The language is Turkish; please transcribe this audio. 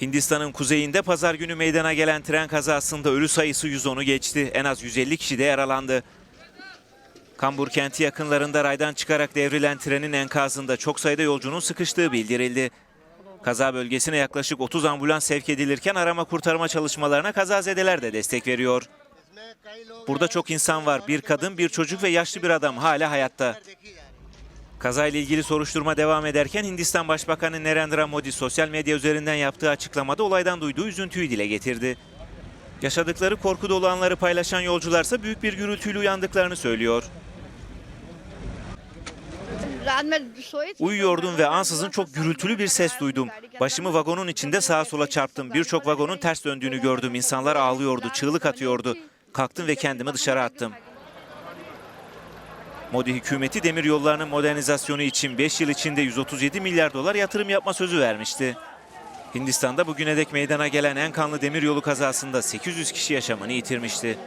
Hindistan'ın kuzeyinde pazar günü meydana gelen tren kazasında ölü sayısı 110'u geçti. En az 150 kişi de yaralandı. Kambur kenti yakınlarında raydan çıkarak devrilen trenin enkazında çok sayıda yolcunun sıkıştığı bildirildi. Kaza bölgesine yaklaşık 30 ambulans sevk edilirken arama kurtarma çalışmalarına kazazedeler de destek veriyor. Burada çok insan var. Bir kadın, bir çocuk ve yaşlı bir adam hala hayatta. Kazayla ilgili soruşturma devam ederken Hindistan Başbakanı Narendra Modi sosyal medya üzerinden yaptığı açıklamada olaydan duyduğu üzüntüyü dile getirdi. Yaşadıkları korku dolu anları paylaşan yolcularsa büyük bir gürültüyle uyandıklarını söylüyor. Uyuyordum ve ansızın çok gürültülü bir ses duydum. Başımı vagonun içinde sağa sola çarptım. Birçok vagonun ters döndüğünü gördüm. İnsanlar ağlıyordu, çığlık atıyordu. Kalktım ve kendimi dışarı attım. Modi hükümeti demir yollarının modernizasyonu için 5 yıl içinde 137 milyar dolar yatırım yapma sözü vermişti. Hindistan'da bugüne dek meydana gelen en kanlı demiryolu kazasında 800 kişi yaşamını yitirmişti.